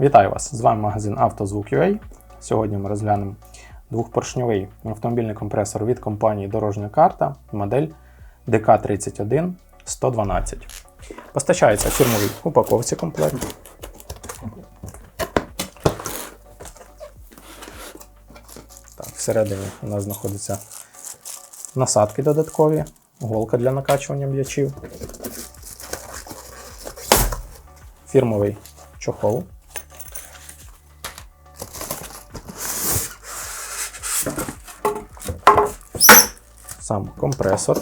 Вітаю вас! З вами магазин «Автозвук.UA». Сьогодні ми розглянемо двохпоршньовий автомобільний компресор від компанії Дорожня карта, модель ДК31 112. Постачається в фірмовій упаковці комплект. Так, всередині у нас знаходяться насадки додаткові, голка для накачування м'ячів, фірмовий чохол. Сам компресор.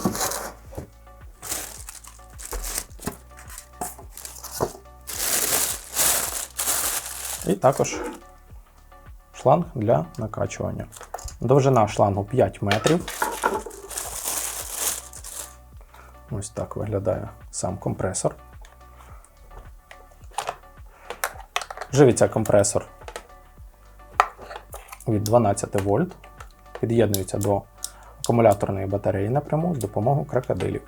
І також шланг для накачування. Довжина шлангу 5 метрів. Ось так виглядає сам компресор. Живиться компресор від 12 вольт. Під'єднується до акумуляторної батареї напряму з допомогою крокодилів.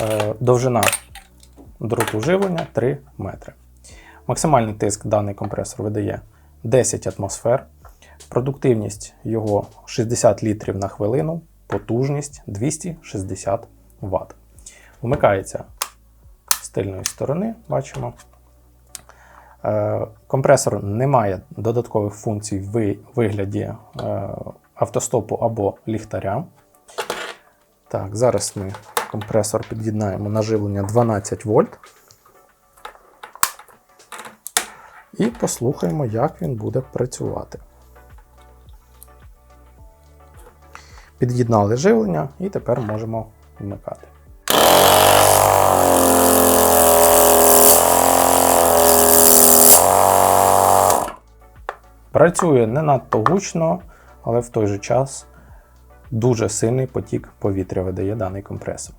Е, Довжина дроту живлення 3 метри. Максимальний тиск даний компресор видає 10 атмосфер. Продуктивність його 60 літрів на хвилину, потужність 260 Вт. Вмикається з тильної сторони, бачимо. Е, Компресор не має додаткових функцій в вигляді е, автостопу або ліхтаря. Так, зараз ми компресор під'єднаємо на живлення 12 вольт. І послухаємо, як він буде працювати. Під'єднали живлення і тепер можемо вмикати. Працює не надто гучно, але в той же час дуже сильний потік повітря видає даний компресор.